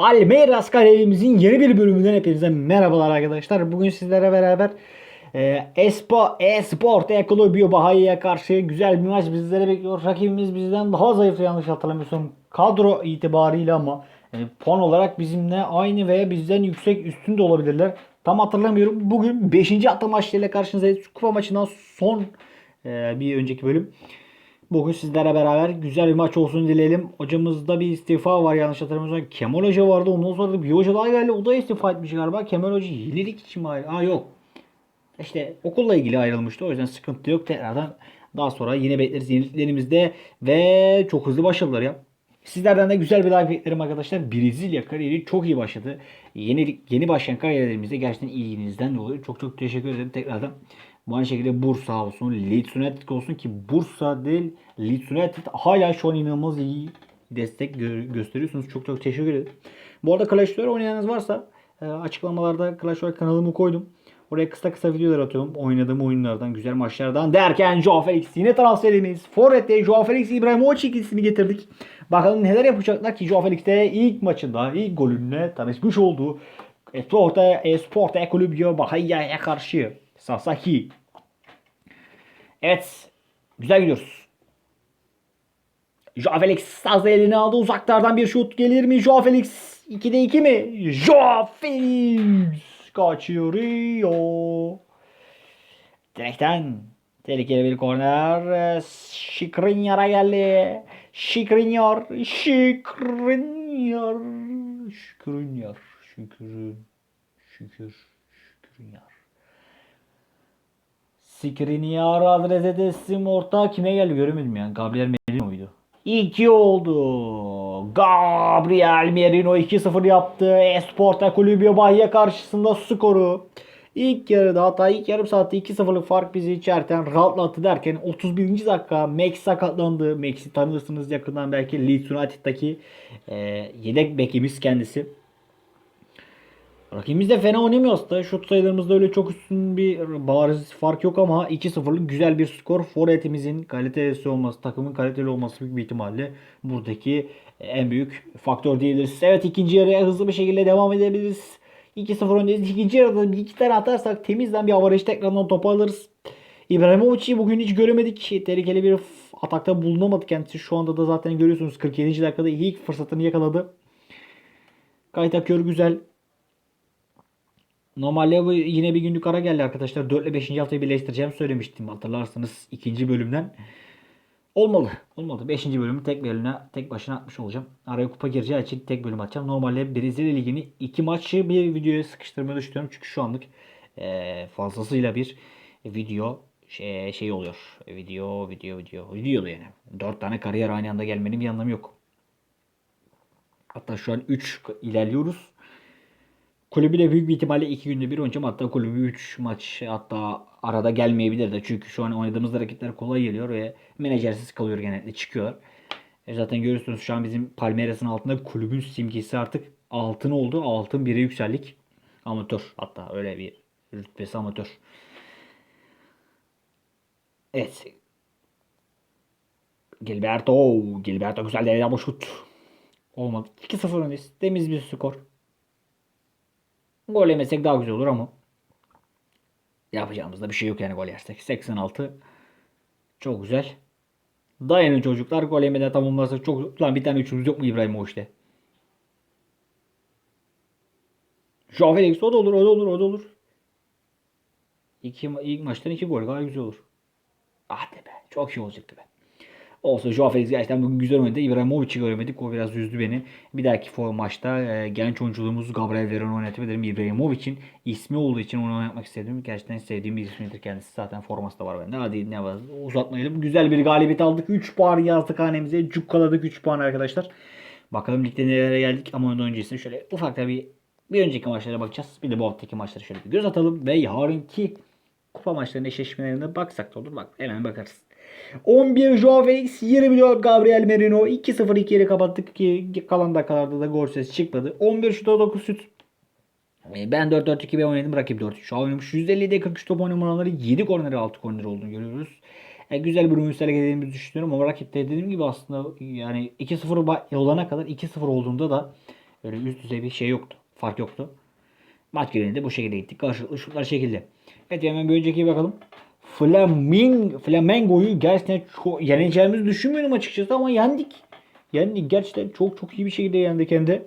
Palmeiras kalerimizin yeni bir bölümünden hepinize merhabalar arkadaşlar. Bugün sizlere beraber e, Espo Esport Ekolobio Bahayi'ye karşı güzel bir maç bizlere bekliyor. Rakibimiz bizden daha zayıf yanlış hatırlamıyorsam kadro itibariyle ama e, puan olarak bizimle aynı veya bizden yüksek üstün de olabilirler. Tam hatırlamıyorum. Bugün 5. hafta maçlarıyla karşınızdayız. Kupa maçından son e, bir önceki bölüm. Bugün sizlere beraber güzel bir maç olsun dileyelim. Hocamızda bir istifa var yanlış hatırlamıyorsam. Kemal Hoca vardı. Ondan sonra bir hoca daha geldi. O da istifa etmiş galiba. Kemal Hoca yenilik için mi ayrı? Aa yok. İşte okulla ilgili ayrılmıştı. O yüzden sıkıntı yok. Tekrardan daha sonra yine bekleriz yeniliklerimizde. Ve çok hızlı başladılar ya. Sizlerden de güzel bir like beklerim arkadaşlar. Brezilya kariyeri çok iyi başladı. Yeni yeni başlayan kariyerlerimizde gerçekten ilginizden dolayı çok çok teşekkür ederim tekrardan. Bu aynı şekilde Bursa olsun, Leeds United olsun ki Bursa değil Leeds United hala şu an inanılmaz iyi destek gö- gösteriyorsunuz. Çok çok teşekkür ederim. Bu arada Clash Royale oynayanınız varsa e, açıklamalarda Clash Royale kanalımı koydum. Oraya kısa kısa videolar atıyorum. Oynadığım oyunlardan, güzel maçlardan derken Joao Felix yine transferimiz. Forvet'te Joao Felix İbrahimovic ikilisini getirdik. Bakalım neler yapacaklar ki Joao Felix de ilk maçında, ilk golünle tanışmış olduğu Esporta, Esporta Ekolubio Bahayia'ya karşı Sasaki. Evet. Güzel gidiyoruz. Joao Felix sazı eline aldı. Uzaklardan bir şut gelir mi? Joao Felix 2'de 2 mi? Joao Felix kaçırıyor. Direkten tehlikeli bir korner. Şikrinyar'a geldi. Şikrinyar. Şikrinyar. Şikrinyar. Şükür. Şükür. Şikrinyar. Skriniar adrese teslim orta kime geldi göremedim yani. Gabriel Merino'ydu. 2 oldu. Gabriel Merino 2-0 yaptı. Esporta Kulübü Bahia karşısında skoru. İlk yarıda hatta ilk yarım saatte 2-0'lık fark bizi içerken rahatlattı derken 31. dakika Max sakatlandı. Max'i tanırsınız yakından belki Leeds United'daki e, yedek bekimiz kendisi. Rakibimiz de fena oynamıyor aslında. Şut sayılarımızda öyle çok üstün bir bariz fark yok ama 2-0'lık güzel bir skor. Forvetimizin kalitesi olması, takımın kaliteli olması büyük bir ihtimalle buradaki en büyük faktör diyebiliriz. Evet ikinci yarıya hızlı bir şekilde devam edebiliriz. 2-0 öndeyiz. İkinci yarıda bir iki tane atarsak temizden bir avaraj tekrardan toparlarız. İbrahimovic'i bugün hiç göremedik. Tehlikeli bir atakta bulunamadı kendisi. Şu anda da zaten görüyorsunuz 47. dakikada ilk fırsatını yakaladı. Kaytakör güzel. Normalde bu yine bir günlük ara geldi arkadaşlar. 4 ile 5. haftayı birleştireceğim söylemiştim hatırlarsanız ikinci bölümden. Olmalı. Olmadı. 5. bölümü tek bölümüne tek başına atmış olacağım. Araya kupa gireceği için tek bölüm atacağım. Normalde Brezilya Ligi'ni iki maçı bir videoya sıkıştırmayı düşünüyorum. Çünkü şu anlık e, fazlasıyla bir video şey, şey oluyor. Video, video, video. Video yani. 4 tane kariyer aynı anda gelmenin bir anlamı yok. Hatta şu an 3 ilerliyoruz. Kulübü de büyük bir ihtimalle 2 günde bir oynayacağım. Hatta kulübü 3 maç hatta arada gelmeyebilir de. Çünkü şu an oynadığımız rakipler kolay geliyor ve menajersiz kalıyor genellikle çıkıyorlar. E zaten görüyorsunuz şu an bizim Palmeiras'ın altında kulübün simgesi artık altın oldu. Altın bire yükseldik. Amatör hatta öyle bir rütbesi amatör. Evet. Gilberto. Gilberto güzel denedi ama şut. Olmadı. 2-0 öndeyiz. Temiz bir skor. Gol yemesek daha güzel olur ama yapacağımızda bir şey yok yani gol yersek. 86 çok güzel. Dayanın çocuklar gol yemeden tamamlarsak çok lan bir tane üçümüz yok mu İbrahimovic'te? Joao Felix o da olur o da olur o da olur. İki, ilk maçtan iki gol gayet güzel olur. Ah be çok iyi olacaktı be. Olsa Joao Felix gerçekten bugün güzel oynadı. İbrahimovic'i göremedik. O biraz üzdü beni. Bir dahaki for maçta e, genç oyunculuğumuz Gabriel Veron'u oynatabilirim. İbrahimovic'in ismi olduğu için onu oynatmak istedim. Gerçekten sevdiğim bir ismidir kendisi. Zaten forması da var bende. Hadi ne var uzatmayalım. Güzel bir galibiyet aldık. 3 puan yazdık hanemize. Cukkaladık 3 puan arkadaşlar. Bakalım ligde nelere geldik ama ondan öncesinde şöyle ufak da bir bir önceki maçlara bakacağız. Bir de bu haftaki maçlara şöyle bir göz atalım ve yarınki kupa maçlarının eşleşmelerine baksak da olur. Bak hemen bakarız. 11 Joao Felix, 24 Gabriel Merino, 2-0 2 yeri kapattık ki kalan dakikalarda da gol sesi çıkmadı. 11 şuta 9 şut. E, Ben 4-4-2 oynadım. Rakip 4 şu an oynamış. 150'de 43 top oynama oranları 7 korneri 6 korneri olduğunu görüyoruz. E, güzel bir oyun sergilediğimizi düşünüyorum ama rakipte dediğim gibi aslında yani 2-0 ba- olana kadar 2-0 olduğunda da Öyle üst düzey bir şey yoktu. Fark yoktu. Maç genelinde bu şekilde gittik. Karşılıklı şutlar şekilde. Evet hemen bir öncekiye bakalım. Flaming, Flamengo'yu gerçekten çok yeneceğimizi düşünmüyorum açıkçası ama yendik. Yendik. Gerçekten çok çok iyi bir şekilde yendik hem de.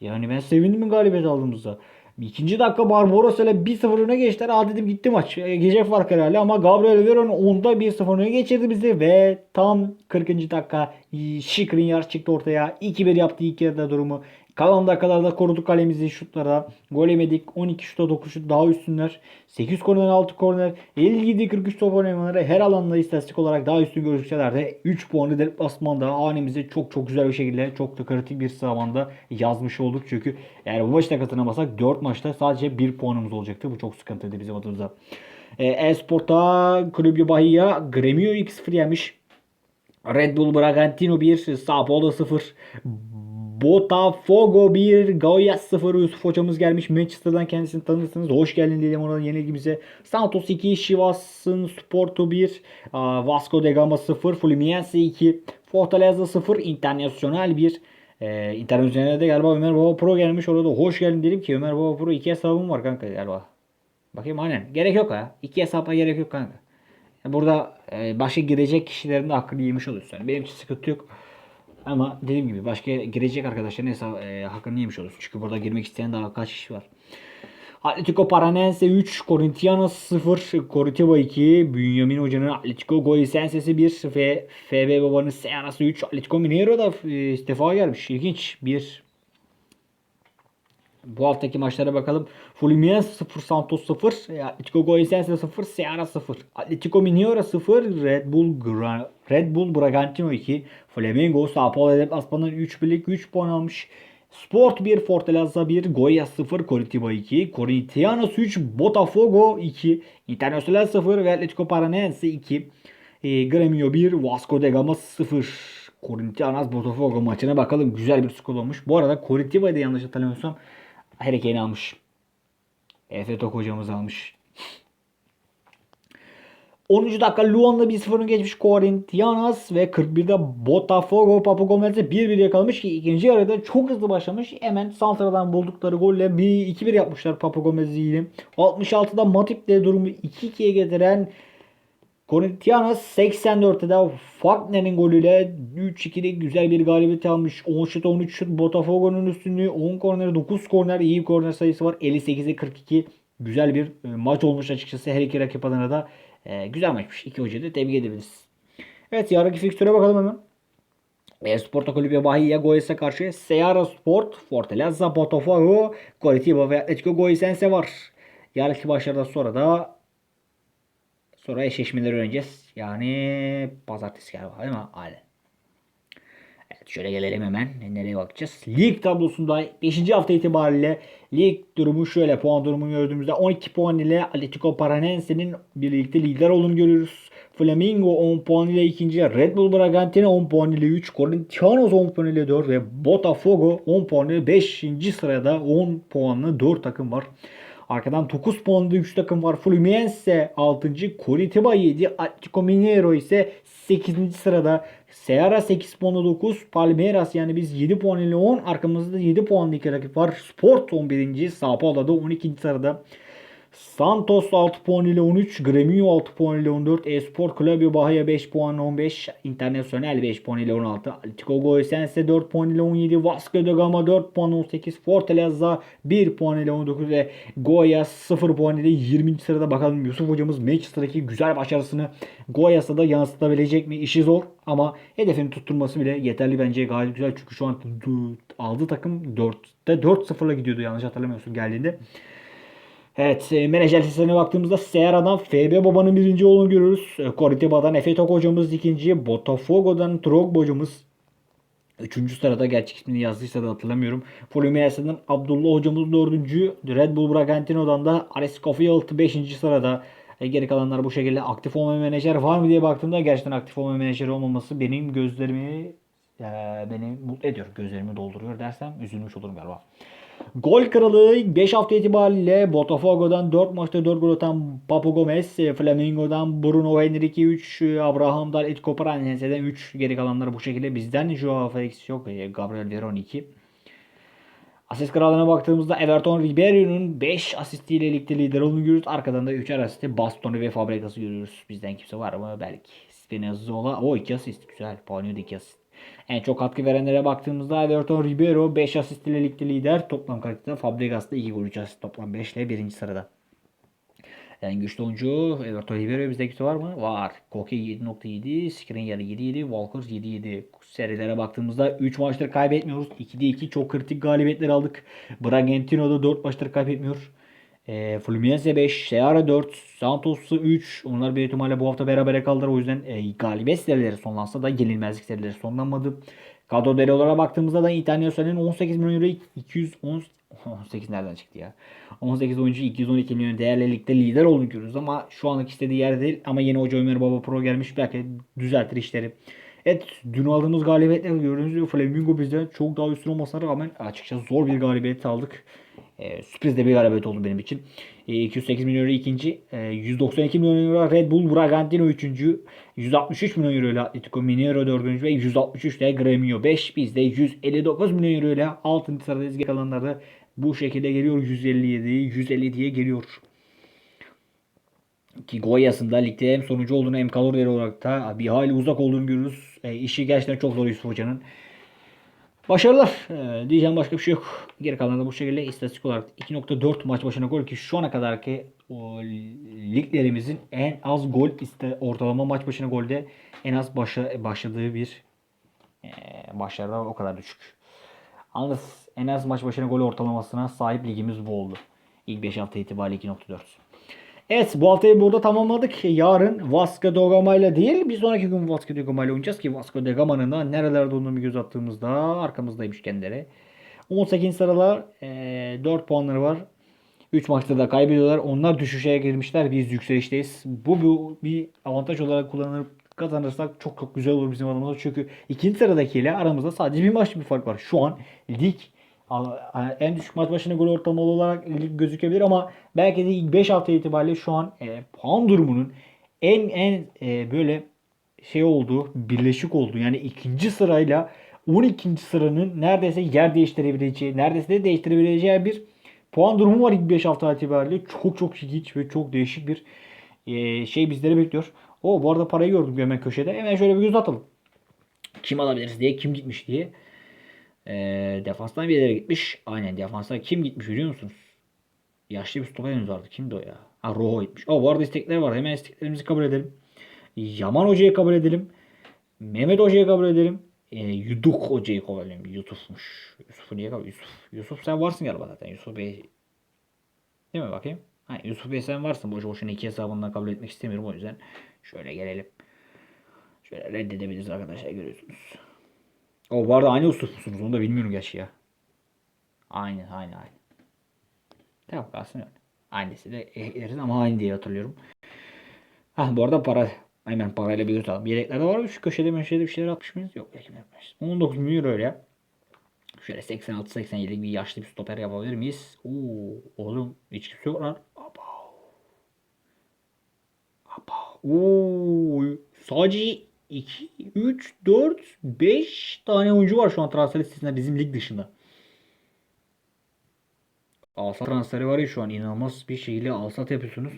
Yani ben sevindim galibiyet aldığımızda. İkinci dakika Barbaros ile 1-0 öne geçtiler. Aa dedim gitti maç. E, Gece fark herhalde ama Gabriel Veron 10'da 1-0 öne geçirdi bizi ve tam 40. dakika Şikrin çıktı ortaya. 2-1 yaptı ilk yarıda durumu. Kalan dakikalarda koruduk kalemizi şutlara. Gol yemedik. 12 şuta 9 şut daha üstünler. 8 korner 6 korner. 57-43 top oynamaları her alanda istatistik olarak daha üstün gözükseler de 3 puanı deplasmanda hanemize çok çok güzel bir şekilde çok da kritik bir zamanda yazmış olduk. Çünkü eğer bu maçta katılamasak 4 maçta sadece 1 puanımız olacaktı. Bu çok sıkıntıydı bizim adımıza. E, Esport'a Kulübü Bahia Gremio 2-0 yemiş. Red Bull Bragantino 1, Sao Paulo 0, Botafogo 1, Goiás 0. Yusuf hocamız gelmiş. Manchester'dan kendisini tanırsınız. Hoş geldin diyelim ona yenilgimize. Santos 2, Chivas'ın Sporto 1, Vasco da Gama 0, Fluminense 2, Fortaleza 0, Internacional 1. Ee, Internacional'de galiba Ömer Baba Pro gelmiş. Orada hoş geldin dedim ki Ömer Baba Pro 2 hesabım var kanka galiba. Bakayım aynen. Gerek yok ha. 2 hesaba gerek yok kanka. Burada e, başka girecek kişilerin de hakkını yemiş oluyorsun. Yani benim için sıkıntı yok. Ama dediğim gibi başka girecek arkadaşların hesap, e, hakkını yemiş olursun. Çünkü burada girmek isteyen daha kaç kişi var. Atletico Paranense 3, Corinthians 0, Coritiba 2, Bünyamin Hoca'nın Atletico Goisense'si 1 ve FB Baba'nın Seanası 3, Atletico Mineiro da e, istifa gelmiş. İlginç bir bu haftaki maçlara bakalım. Fluminense 0, Santos 0, Atletico Goianiense 0, Ceará 0. Atletico Mineiro 0, Red Bull Gra Red Bull Bragantino 2, Flamengo Sao Paulo deplasmanından 3 birlik 3 puan almış. Sport 1, Fortaleza 1, Goiás 0, Coritiba 2, Corinthians 3, Botafogo 2, Internacional 0 ve Atletico Paranaense 2. E, Gremio 1, Vasco da Gama 0. Corinthians Botafogo maçına bakalım. Güzel bir skor olmuş. Bu arada Coritiba'yı da yanlış hatırlamıyorsam Harry Kane almış. Efe Tok hocamız almış. 10. dakika Luan'la 1-0'ın geçmiş Corinthians ve 41'de Botafogo Papu Gomez'e 1-1 yakalamış ki ikinci yarıda çok hızlı başlamış. Hemen Santra'dan buldukları golle bir 2-1 yapmışlar Papu Gomez'i yine. 66'da Matip de durumu 2-2'ye getiren Corinthians 84'te de Fagner'in golüyle 3-2'lik güzel bir galibiyet almış. 10 şut 13 şut Botafogo'nun üstünlüğü 10 korner 9 korner iyi korner sayısı var. 58'e 42 güzel bir e, maç olmuş açıkçası her iki rakip adına da e, güzel maçmış. İki hocayı da tebrik edebiliriz. Evet yarınki fikstüre bakalım hemen. Esporto Kulübü Bahia Goias'a karşı Ceará Sport, Fortaleza, Botafogo, Coritiba ve Atletico Goiasense var. Yarınki maçlardan sonra da Sonra eşleşmeleri öğreneceğiz. Yani pazartesi galiba değil mi? Aynen. Evet şöyle gelelim hemen. Nereye bakacağız? Lig tablosunda 5. hafta itibariyle lig durumu şöyle puan durumu gördüğümüzde 12 puan ile Atletico Paranense'nin birlikte lider olduğunu görüyoruz. Flamingo 10 puan ile ikinci, Red Bull Bragantino 10 puan ile 3, Corinthians 10 puan ile 4 ve Botafogo 10 puan ile 5. sırada 10 puanlı 4 takım var. Arkadan 9 puanlı 3 takım var. Fluminense 6. Curitiba 7. Atletico Mineiro ise 8. sırada. Ceará 8 puanla 9. Palmeiras yani biz 7 puan ile 10. Arkamızda 7 puanlı iki rakip var. Sport 11. Sao Paulo'da 12. sırada. Santos 6 puan ile 13, Gremio 6 puan ile 14, Esport Clube Bahia 5 puan 15, Internacional 5 puan ile 16, Atletico Goianiense 4 puan ile 17, Vasco da Gama 4 puan 18, Fortaleza 1 puan ile 19 ve Goiás 0 puan ile 20. sırada bakalım Yusuf hocamız Manchester'daki güzel başarısını Goias'a da yansıtabilecek mi? İşi zor ama hedefini tutturması bile yeterli bence gayet güzel çünkü şu an aldığı takım 4'te 4-0'la gidiyordu yanlış hatırlamıyorsun geldiğinde. Evet e, menajer listesine baktığımızda Ceara'dan FB Baba'nın birinci olduğunu görüyoruz. E, Coritiba'dan Efe Tok hocamız ikinci. Botafogo'dan Drogba hocamız Üçüncü sırada gerçek ismini yazdıysa da hatırlamıyorum. Fluminense'den Abdullah hocamız dördüncü. Red Bull Bragantino'dan da Ares Cofield beşinci sırada. E, geri kalanlar bu şekilde aktif olmayan menajer var mı diye baktığımda gerçekten aktif olmayan menajer olmaması benim gözlerimi e, beni mutlu ediyor. Gözlerimi dolduruyor dersem üzülmüş olurum galiba. Gol kralı 5 hafta itibariyle Botafogo'dan 4 maçta 4 gol atan Papu Gomez, Flamingo'dan Bruno Henrique 3, Abraham'dan Atletico Paranaense'den 3 geri kalanları bu şekilde bizden Joao Felix yok, Gabriel Veron 2. Asist krallığına baktığımızda Everton Ribeiro'nun 5 asistiyle ligde lider olduğunu görüyoruz. Arkadan da 3'er asisti Bastoni ve Fabregas'ı görüyoruz. Bizden kimse var mı? Belki. Spinazzola. O 2 asist. Güzel. Paulinho da 2 asist. En çok katkı verenlere baktığımızda Everton Ribeiro 5 asist ile ligde lider. Toplam katkıda Fabregas da 2 gol 3 asist. Toplam 5 ile 1. sırada. En güçlü oyuncu Everton Ribeiro bizde kimse var mı? Var. Koke 7.7, Skriniar 7.7, Walker 7.7. Serilere baktığımızda 3 maçtır kaybetmiyoruz. 2'de 2 çok kritik galibiyetler aldık. Bragantino'da 4 maçtır kaybetmiyor. E, Fluminense 5, Seara 4, Santos'u 3. Onlar bir ihtimalle bu hafta berabere kaldılar. O yüzden e, galibiyet serileri sonlansa da yenilmezlik serileri sonlanmadı. Kadro değeri olarak baktığımızda da International'in 18 milyon euro 210 18 nereden çıktı ya? 18 oyuncu 212 milyon değerli ligde lider olduğunu görüyoruz ama şu anlık istediği yer değil. Ama yeni hoca Ömer Baba Pro gelmiş belki düzeltir işleri. Evet dün aldığımız galibiyetle gördüğünüz gibi Flamingo bizden çok daha üstün olmasına rağmen açıkçası zor bir galibiyet aldık. E, sürpriz de bir galibiyet oldu benim için. E, 208 milyon euro ikinci. E, 192 milyon euro Red Bull Bragantino üçüncü. 163 milyon euro ile Atletico Mineiro dördüncü ve 163 ile Gremio 5. Biz de 159 milyon euro ile 6. sıradayız. Kalanlarda bu şekilde geliyor. 157, 150 diye geliyor. Ki Goya'sında ligde hem sonucu olduğunu hem kalorileri olarak da bir hayli uzak olduğunu görürüz. E, işi gerçekten çok zor Yusuf Hoca'nın. Başarılar. Ee, diyeceğim başka bir şey yok. Geri kalan da bu şekilde istatistik olarak 2.4 maç başına gol ki şu ana kadarki o liglerimizin en az gol iste ortalama maç başına golde en az başa, başladığı bir e, başlarda o kadar düşük. Yalnız en az maç başına gol ortalamasına sahip ligimiz bu oldu. İlk 5 hafta itibariyle 2.4. Evet bu haftayı burada tamamladık. Yarın Vasco da Gama ile değil bir sonraki gün Vasco da Gama ile oynayacağız ki Vasco da Gama'nın da nerelerde olduğunu bir göz attığımızda arkamızdaymış kendileri. 18 sıralar e, 4 puanları var. 3 maçta da kaybediyorlar. Onlar düşüşe girmişler. Biz yükselişteyiz. Bu, bu bir avantaj olarak kullanılıp kazanırsak çok çok güzel olur bizim adımıza. Çünkü ikinci sıradakiyle aramızda sadece bir maç bir fark var. Şu an lig en düşük maç başına gol ortalamalı olarak gözükebilir ama belki de ilk 5 hafta itibariyle şu an e, puan durumunun en en e, böyle şey olduğu, birleşik olduğu yani ikinci sırayla 12. sıranın neredeyse yer değiştirebileceği, neredeyse de değiştirebileceği bir puan durumu var ilk 5 hafta itibariyle. Çok çok ilginç ve çok değişik bir e, şey bizleri bekliyor. O bu arada parayı gördüm hemen köşede. Hemen şöyle bir göz atalım. Kim alabiliriz diye, kim gitmiş diye. E, defanstan bir yere gitmiş. Aynen defanstan kim gitmiş biliyor musunuz? Yaşlı bir stoperimiz vardı. Kimdi o ya? Ha Roho gitmiş. O bu arada istekler var. Hemen isteklerimizi kabul edelim. Yaman Hoca'yı kabul edelim. Mehmet Hoca'yı kabul edelim. E, Yuduk Hoca'yı kabul edelim. Yusuf'muş. Yusuf'u niye kabul Yusuf. Yusuf sen varsın galiba zaten. Yusuf Bey. Değil mi bakayım? Ha, Yusuf Bey sen varsın. Boşu boşuna iki hesabından kabul etmek istemiyorum o yüzden. Şöyle gelelim. Şöyle reddedebiliriz arkadaşlar görüyorsunuz. O bu arada aynı usluf musunuz? Onu da bilmiyorum gerçi ya. Aynı aynı aynı. Tamam kalsın öyle. Aynısı da ekleriz ama aynı diye hatırlıyorum. Ha bu arada para hemen parayla bir tutalım. Yedeklerde var mı? Şu köşede köşede bir şeyler atmış mıyız? Yok. Yekim yapmış. 19 milyon euro ya. Şöyle 86-87'lik bir yaşlı bir stoper yapabilir miyiz? Oo, oğlum hiç kimse yok lan. Aba. Aba. Oo, sadece 2, 3, 4, 5 tane oyuncu var şu an transfer listesinde bizim lig dışında. Alsat transferi var ya şu an inanılmaz bir şekilde alsat yapıyorsunuz.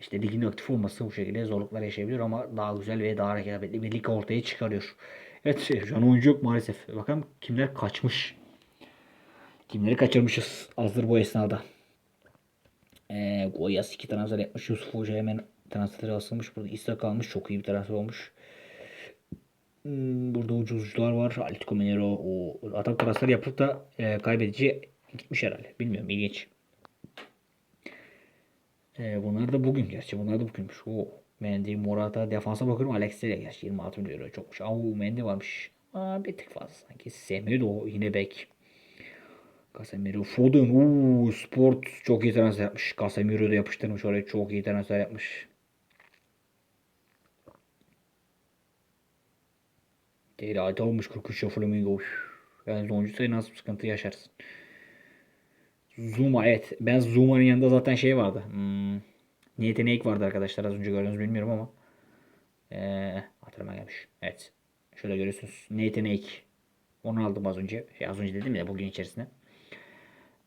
İşte ligin aktif olması bu şekilde zorluklar yaşayabilir ama daha güzel ve daha rekabetli bir lig ortaya çıkarıyor. Evet şu an oyuncu yok maalesef. Bakalım kimler kaçmış. Kimleri kaçırmışız hazır bu esnada. Ee, Goyas iki transfer yapmış. Yusuf Hoca hemen transferi asılmış. Burada İsa kalmış. Çok iyi bir transfer olmuş. Hmm, burada ucuzcular var. Atletico Mineiro o atak transfer yapıp da e, kaybedici gitmiş herhalde. Bilmiyorum ilginç. E, bunlar da bugün gerçi. Bunlar da bugünmüş. O Mendy, Morata, defansa bakıyorum. Alex'e gerçi 26 milyon euro çokmuş. Aa, Mendy varmış. Aa, bir tık fazla sanki. Semedo yine bek. Casemiro, Foden, uuu, Sport çok iyi transfer yapmış. Casemiro da yapıştırmış oraya çok iyi transfer yapmış. Değil ayda olmuş 43 ya Flamingo. Yani oyuncu sayı nasıl sıkıntı yaşarsın. Zuma evet. Ben Zuma'nın yanında zaten şey vardı. Hmm, yetenek vardı arkadaşlar. Az önce gördünüz bilmiyorum ama. Ee, hatırıma gelmiş. Evet. Şöyle görüyorsunuz. Ne yetenek. Onu aldım az önce. Şey, az önce dedim ya bugün içerisinde.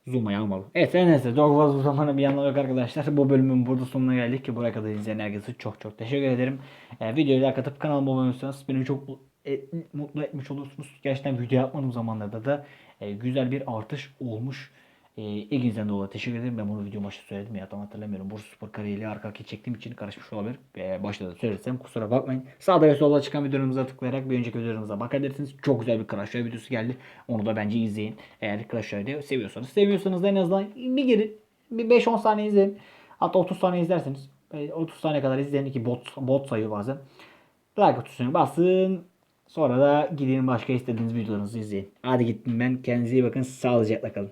Zoom'a almalı. Evet her neyse çok fazla zamanı bir yandan yok arkadaşlar. Bu bölümün burada sonuna geldik ki buraya kadar izleyen herkese çok çok teşekkür ederim. Ee, videoyu like atıp kanalıma abone olursanız beni çok et- mutlu etmiş olursunuz. Gerçekten video yapmadığım zamanlarda da e, güzel bir artış olmuş. E, ilginizden dolayı teşekkür ederim. Ben bunu video başta söyledim ya tam hatırlamıyorum. Bursa Spor kariyeriyle arka arkaya çektiğim için karışmış olabilir. E, başta da söylesem kusura bakmayın. Sağda ve solda çıkan videolarımıza tıklayarak bir önceki videolarımıza bakabilirsiniz. Çok güzel bir Crash Royale videosu geldi. Onu da bence izleyin. Eğer Crash Royale'i seviyorsanız. Seviyorsanız da en azından bir girin. Bir 5-10 saniye izleyin. Hatta 30 saniye izlerseniz. e, 30 saniye kadar izleyin ki bot, bot sayıyor bazen. Like tuşuna basın. Sonra da gidin başka istediğiniz videolarınızı izleyin. Hadi gittim ben. Kendinize iyi bakın. Sağlıcakla kalın.